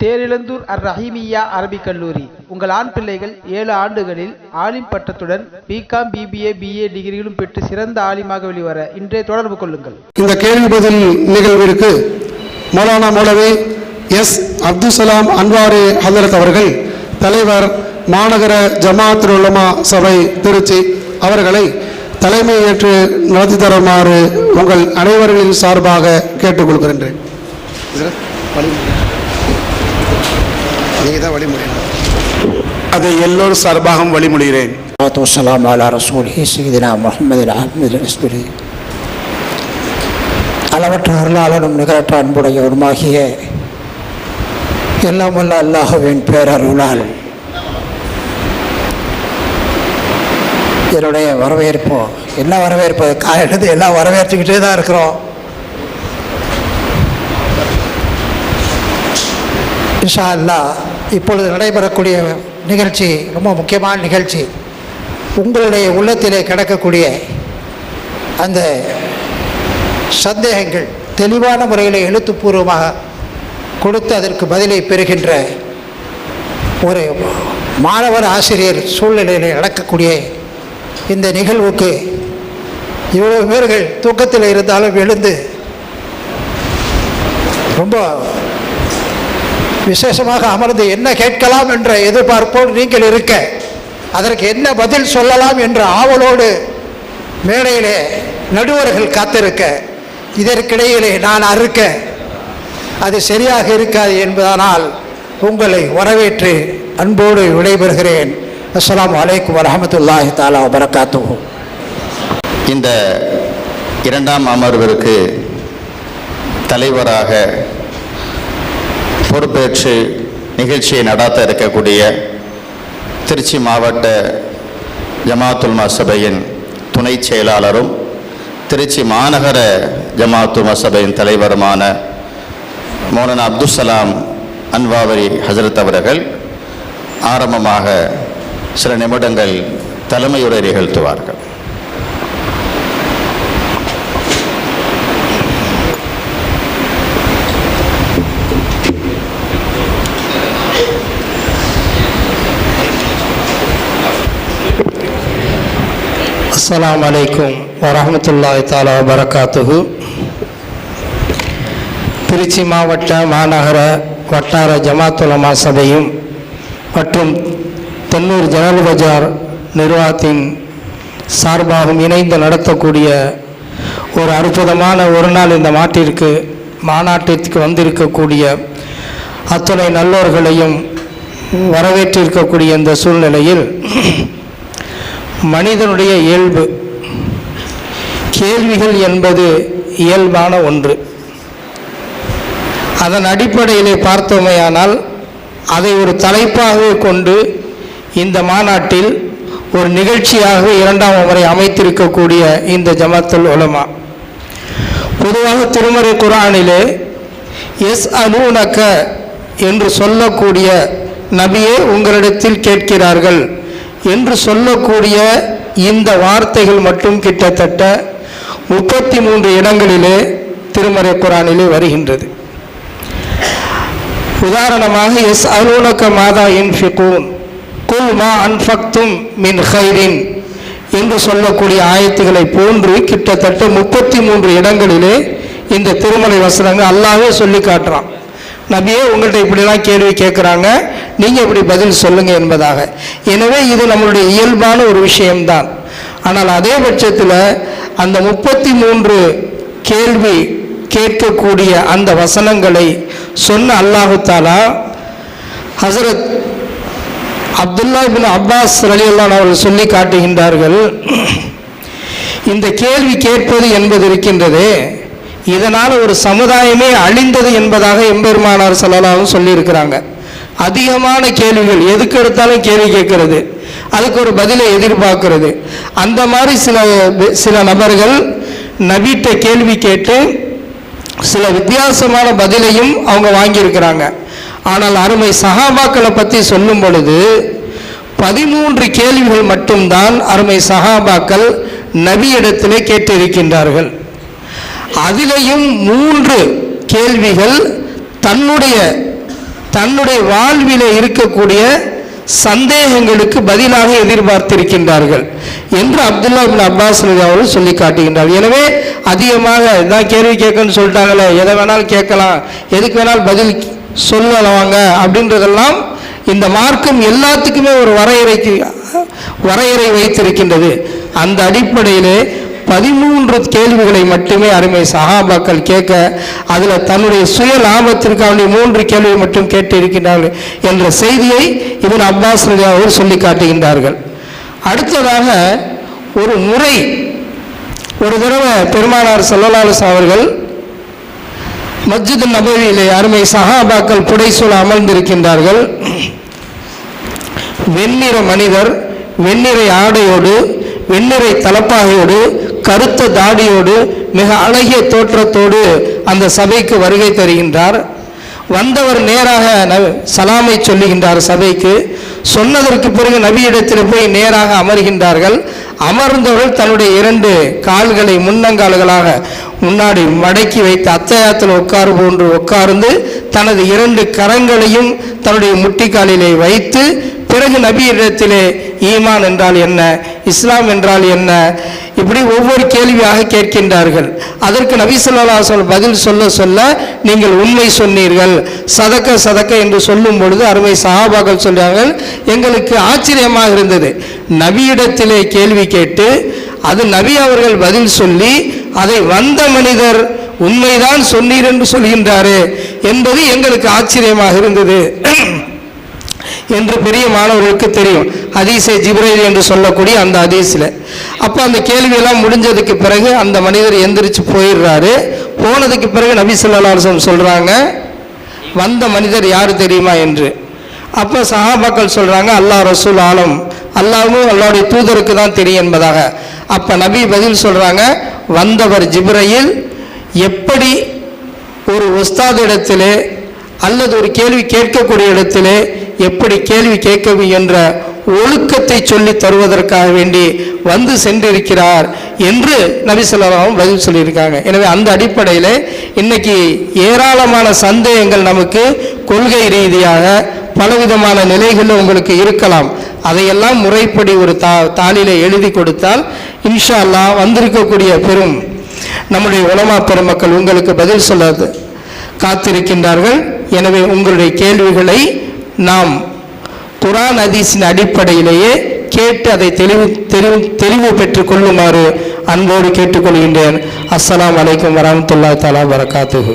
தேரிழந்தூர் அர் ரஹீமியா அரபிக் கல்லூரி. உங்கள் ஆண் பிள்ளைகள் ஏழு ஆண்டுகளில் ஆலிம் பட்டத்துடன் பிகாம் பிபிஏ பிஏ டிகிரிகளும் பெற்று சிறந்த ஆலிமாக வெளிவர இன்றே தொடர்பு கொள்ளுங்கள். இந்த கேள்வி பதில் நிகழ்விற்கு மௌலானா மௌலவி எஸ். அப்துசலாம் அன்வாரி ஹதரத் அவர்கள் தலைவர் மாநகர ஜமாத்துல் உலமா சபை திருச்சி அவர்களை தலைமை ஏற்று நடத்தி தருமாறு உங்கள் அனைவர்களின் சார்பாக கேட்டுக்கொள்கின்றேன் நீங்கள் வழிமுறையணும் அதை எல்லோரும் சார்பாக வழிமொழிகிறேன் வசலாம் அலா ரசூல் சீதினா முகமது அளவற்ற அருளாளனும் நிகழற்ற அன்புடையவருமாகிய எல்லாம் வல்ல அல்லாஹுவின் பேரருளால் என்னுடைய வரவேற்போ என்ன வரவேற்பு? காலையிலேருந்து எல்லாம் வரவேற்றுக்கிட்டே தான் இருக்கிறோம். இஷா அல்லா இப்பொழுது நடைபெறக்கூடிய நிகழ்ச்சி ரொம்ப முக்கியமான நிகழ்ச்சி உங்களுடைய உள்ளத்திலே கிடக்கக்கூடிய அந்த சந்தேகங்கள் தெளிவான முறையில் எழுத்துப்பூர்வமாக கொடுத்து அதற்கு பதிலை பெறுகின்ற ஒரு மாணவர் ஆசிரியர் சூழ்நிலையில் நடக்கக்கூடிய இந்த நிகழ்வுக்கு இவ்வளவு பேர்கள் தூக்கத்தில் இருந்தாலும் எழுந்து ரொம்ப விசேஷமாக அமர்ந்து என்ன கேட்கலாம் என்ற எதிர்பார்ப்போடு நீங்கள் இருக்க அதற்கு என்ன பதில் சொல்லலாம் என்ற ஆவலோடு மேடையிலே நடுவர்கள் காத்திருக்க இதற்கிடையிலே நான் அறுக்க அது சரியாக இருக்காது என்பதனால் உங்களை வரவேற்று அன்போடு விடைபெறுகிறேன். அஸ்லாம் வலைக்கம் வரமத்துல்லாஹி தாலா வரகாத்துஹு இந்த இரண்டாம் அமர்விற்கு தலைவராக பொறுப்பேற்று நிகழ்ச்சியை நடாத்த இருக்கக்கூடிய திருச்சி மாவட்ட ஜமாத்துல்மா சபையின் துணை செயலாளரும் திருச்சி மாநகர ஜமாத்துமா சபையின் தலைவருமான மோனன் அப்துல்சலாம் அன்வாவரி ஹசரத் அவர்கள் ஆரம்பமாக சில நிமிடங்கள் தலைமையுரை நிகழ்த்துவார்கள். அஸ்ஸலாமு அலைக்கும் வரஹமத்துல்லாஹி தாலா வரகாத்துஹு திருச்சி மாவட்ட மாநகர வட்டார ஜமாத்துலமா சபையும் மற்றும் தென்னூர் ஜனல் பஜார் நிர்வாகத்தின் சார்பாகவும் இணைந்து நடத்தக்கூடிய ஒரு அற்புதமான ஒரு நாள் இந்த மாட்டிற்கு மாநாட்டிற்கு வந்திருக்கக்கூடிய அத்துணை நல்லோர்களையும் வரவேற்றிருக்கக்கூடிய இந்த சூழ்நிலையில் மனிதனுடைய இயல்பு. கேள்விகள் என்பது இயல்பான ஒன்று. அதன் அடிப்படையிலே பார்த்தோமேயானால் அதை ஒரு தலைப்பாக கொண்டு இந்த மாநாட்டில் ஒரு நிகழ்ச்சியாக இரண்டாம் முறை அமைத்திருக்கக்கூடிய இந்த ஜமாத்துல் உலமா. பொதுவாக திருமறை குரானிலே எஸ் அலூனக்க என்று சொல்லக்கூடிய நபியே உங்களிடத்தில் கேட்கிறார்கள். என்று சொல்லக்கூடிய இந்த வார்த்தைகள் மட்டும் கிட்டத்தட்ட முப்பத்தி மூன்று இடங்களிலே திருமறை குரானிலே வருகின்றது. உதாரணமாக எஸ் அலூனக்க மாதா இன்ஃபிகூன் குல் மா அன்ஃபக்தும் மின் ஹைரின் என்று சொல்லக்கூடிய ஆயத்துகளை போன்று கிட்டத்தட்ட முப்பத்தி மூன்று இடங்களிலே இந்த திருமலை வசனங்கள் அல்லாவே சொல்லி காட்டுறான். நபியே உங்கள்கிட்ட இப்படிலாம் கேள்வி கேட்குறாங்க. நீங்கள் இப்படி பதில் சொல்லுங்கள் என்பதாக. எனவே இது நம்மளுடைய இயல்பான ஒரு விஷயம்தான். ஆனால் அதே பட்சத்தில் அந்த முப்பத்தி மூன்று கேள்வி கேட்கக்கூடிய அந்த வசனங்களை சொன்ன அல்லாஹு தாலா ஹசரத் அப்துல்லா பின் அப்பாஸ் ரலியுல்லான் அவர்கள் சொல்லி காட்டுகின்றார்கள் இந்த கேள்வி கேட்பது என்பது இருக்கின்றதே இதனால் ஒரு சமுதாயமே அழிந்தது என்பதாக எம்பெருமானார் சொல்லலாவும் சொல்லியிருக்கிறாங்க. அதிகமான கேள்விகள் எதுக்கு எடுத்தாலும் கேள்வி கேட்கறது. அதுக்கு ஒரு பதிலை எதிர்பார்க்கறது. அந்த மாதிரி சில சில நபர்கள் நவீட்ட கேள்வி கேட்டு சில வித்தியாசமான பதிலையும் அவங்க வாங்கியிருக்கிறாங்க. ஆனால் அருமை சகாபாக்களை பற்றி சொல்லும் பொழுது பதிமூன்று கேள்விகள் மட்டும்தான் அருமை சஹாபாக்கள் நபியிடத்திலே கேட்டிருக்கின்றார்கள். அதிலையும் மூன்று கேள்விகள் தன்னுடைய தன்னுடைய வாழ்விலே இருக்கக்கூடிய சந்தேகங்களுக்கு பதிலாக எதிர்பார்த்திருக்கின்றார்கள் என்று அப்துல்லா பின் அப்பாஸ் அவர்கள் சொல்லி காட்டுகின்றார். எனவே அதிகமாக இதான் கேள்வி கேட்கன்னு சொல்லிட்டாங்களே எதை வேணாலும் கேட்கலாம் எதுக்கு வேணாலும் பதில் சொல்லலாங்க அப்படின்றதெல்லாம் இந்த மார்க்கம் எல்லாத்துக்குமே ஒரு வரையறைக்கு வரையறை வைத்திருக்கின்றது. அந்த அடிப்படையிலே பதிமூன்று கேள்விகளை மட்டுமே அருமை சஹாபாக்கள் கேட்க அதில் தன்னுடைய சுய லாபத்திற்காக மூன்று கேள்வியை மட்டும் கேட்டு இருக்கின்றார்கள் என்ற செய்தியை இவன் அப்பாஸ் அவர்கள் சொல்லி காட்டுகின்றார்கள். அடுத்ததாக ஒரு முறை ஒரு தடவை பெருமானார் சல்லல்லாஹு அவர்கள் மஸ்ஜித் நபவியிலே அருமை சஹாபாக்கள் புடைசூழ அமர்ந்திருக்கின்றார்கள். வெண்ணிற மனிதர் வெண்ணிறை ஆடையோடு வெண்ணிறை தலப்பாகையோடு கருத்த தாடியோடு மிக அழகிய தோற்றத்தோடு அந்த சபைக்கு வருகை தருகின்றார். வந்தவர் நேராக ந- சலாமை சொல்லுகின்றார் சபைக்கு. சொன்னதற்கு பிறகு நபியிடத்தில் போய் நேராக அமர்கின்றார்கள். அமர்ந்தவர்கள் தன்னுடைய இரண்டு கால்களை முன்னங்கால்களாக முன்னாடி மடக்கி வைத்து அத்தயாத்தில் உட்காரு போன்று உட்கார்ந்து தனது இரண்டு கரங்களையும் தன்னுடைய முட்டிக்காலிலே வைத்து பிறகு நபியிடத்திலே ஈமான் என்றால் என்ன இஸ்லாம் என்றால் என்ன இப்படி ஒவ்வொரு கேள்வியாக கேட்கின்றார்கள். அதற்கு நபி ஸல்லல்லாஹு பதில் சொல்ல சொல்ல நீங்கள் உண்மை சொன்னீர்கள். சதக்க சதக்க என்று சொல்லும் பொழுது அருமை சகாபாக்கள் சொல்கிறார்கள் எங்களுக்கு ஆச்சரியமாக இருந்தது. நபியிடத்திலே கேள்வி கேட்டு அது நபி அவர்கள் பதில் சொல்லி அதை வந்த மனிதர் உண்மைதான் சொன்னீர் என்று சொல்கின்றாரே என்பது எங்களுக்கு ஆச்சரியமாக இருந்தது. என்று பெரிய மாணவர்களுக்கு தெரியும். அதீசை ஜிப்ரைல் என்று சொல்லக்கூடிய அந்த ஹதீஸில். அப்போ அந்த கேள்வியெல்லாம் முடிஞ்சதுக்கு பிறகு அந்த மனிதர் எந்திரிச்சு போயிடுறாரு. போனதுக்கு பிறகு நபி ஸல்லல்லாஹு சொல்கிறாங்க வந்த மனிதர் யார் தெரியுமா? என்று. அப்போ சஹாபாக்கள் சொல்கிறாங்க அல்லாஹ் ரசூல் ஆலம். அல்லாவும் அல்லாவுடைய தூதருக்கு தான் தெரியும் என்பதாக. அப்போ நபி பதில் சொல்கிறாங்க வந்தவர் ஜிப்ரையில் எப்படி ஒரு உஸ்தாதிடத்திலே அல்லது ஒரு கேள்வி கேட்கக்கூடிய இடத்திலே எப்படி கேள்வி கேட்க என்ற ஒழுக்கத்தை சொல்லி தருவதற்காக வேண்டி வந்து சென்றிருக்கிறார் என்று நபிசல்லாவும் பதில் சொல்லியிருக்காங்க. எனவே அந்த அடிப்படையில் இன்னைக்கு ஏராளமான சந்தேகங்கள் நமக்கு கொள்கை ரீதியாக பலவிதமான நிலைகளும் உங்களுக்கு இருக்கலாம். அதையெல்லாம் முறைப்படி ஒரு தா தாளில எழுதி கொடுத்தால் இன்ஷா அல்லாஹ் வந்திருக்கக்கூடிய பெரும் நம்முடைய உலமா பெருமக்கள் உங்களுக்கு பதில் சொல்ல காத்திருக்கின்றார்கள். எனவே உங்களுடைய கேள்விகளை நாம் குரான் ஹதீஸின் அடிப்படையிலேயே கேட்டு அதை தெளிவு தெளிவு தெளிவு பெற்றுக் கொள்ளுமாறு அன்போடு கேட்டுக்கொள்கின்றேன். அஸ்லாம் அலைக்கும் வரமத்துல்லா தலா வரகாத்துகு